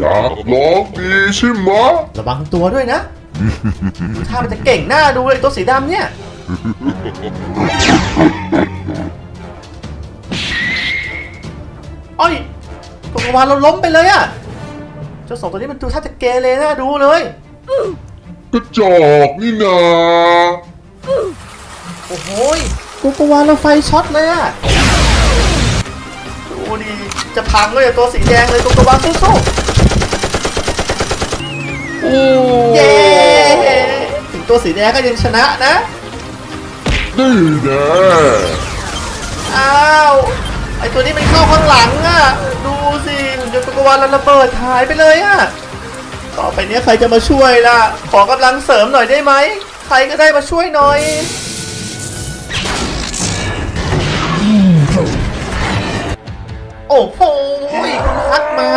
อยากลองดีใช่ไหมะระวังตัวด้วยนะดูท่ามันจะเก่งหน้าดูเลยตัวสีดำเนี่ย อ้อยตัวกวานเราล้มไปเลยอะเจ้าสองตัวนี้มันดูท่าจะเกเรน่าดูเลย กระจอกนี่นาโอ้โหยตัวกวานเราไฟช็อตเลยอะดูดิ จะพังเลยอะตัวสีแดงเลยตัวกวานสู้ๆเย้ถึงตัวสีแดงก็ยังชนะนะนี่แน่อ้าวไอตัวนี้มันเข้าข้างหลังอะดูสิหุ่นยนต์จักรวาลระเบิดหายไปเลยอะต่อไปเนี้ยใครจะมาช่วยล่ะ ขอกำลังเสริมหน่อยได้ไหม ใครก็ได้มาช่วยหน่อย โอ้โหคุณพัดมา